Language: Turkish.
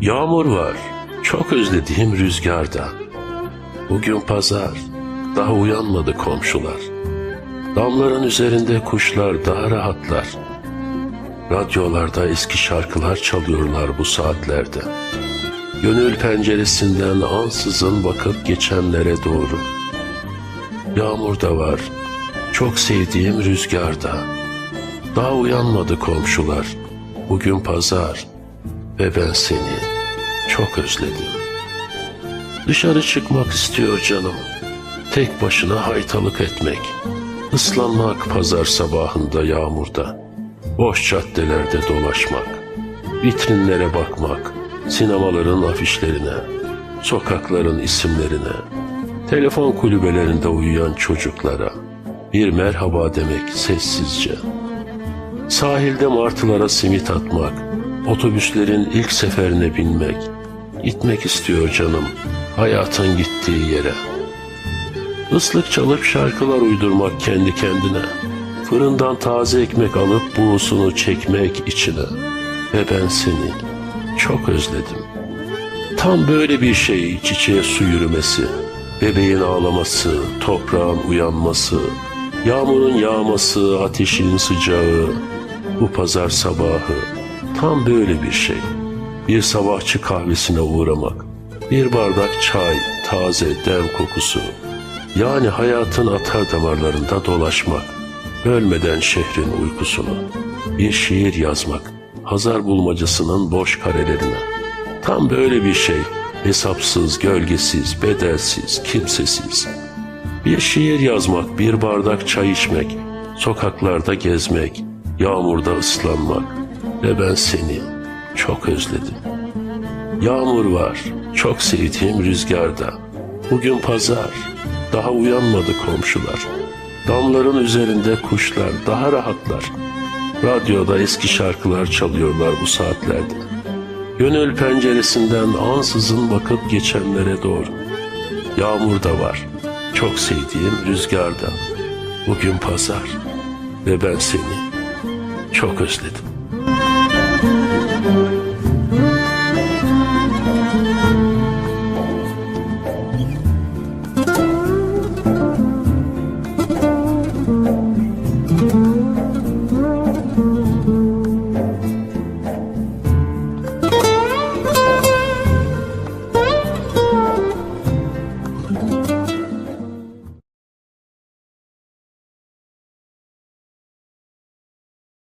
Yağmur var, çok özlediğim rüzgarda. Bugün pazar, daha uyanmadı komşular. Damların üzerinde kuşlar daha rahatlar. Radyolarda eski şarkılar çalıyorlar bu saatlerde. Gönül penceresinden ansızın bakıp geçenlere doğru. Yağmur da var, çok sevdiğim rüzgarda. Daha uyanmadı komşular. Bugün pazar ve ben seni çok özledim. Dışarı çıkmak istiyor canım. Tek başına haytalık etmek. Islanmak pazar sabahında yağmurda. Boş caddelerde dolaşmak. Vitrinlere bakmak. Sinemaların afişlerine. Sokakların isimlerine. Telefon kulübelerinde uyuyan çocuklara. Bir merhaba demek sessizce. Sahilde martılara simit atmak, otobüslerin ilk seferine binmek, gitmek istiyor canım hayatın gittiği yere. Islık çalıp şarkılar uydurmak kendi kendine, fırından taze ekmek alıp buğusunu çekmek içine ve ben seni çok özledim. Tam böyle bir şey çiçeğe su yürümesi, bebeğin ağlaması, toprağın uyanması, yağmurun yağması, ateşin sıcağı, bu pazar sabahı tam böyle bir şey. Bir sabahçı kahvesine uğramak, bir bardak çay, taze dem kokusu, yani hayatın atar damarlarında dolaşmak, bölmeden şehrin uykusunu, bir şiir yazmak, Hazar bulmacasının boş karelerine. Tam böyle bir şey, hesapsız, gölgesiz, bedelsiz, kimsesiz. Bir şiir yazmak, bir bardak çay içmek, sokaklarda gezmek, yağmurda ıslanmak ve ben seni çok özledim. Yağmur var, çok sevdiğim rüzgarda. Bugün pazar, daha uyanmadı komşular. Damların üzerinde kuşlar daha rahatlar. Radyoda eski şarkılar çalıyorlar bu saatlerde. Gönül penceresinden ansızın bakıp geçenlere doğru. Yağmur da var, çok sevdiğim rüzgarda. Bugün pazar ve ben seni çok özledim.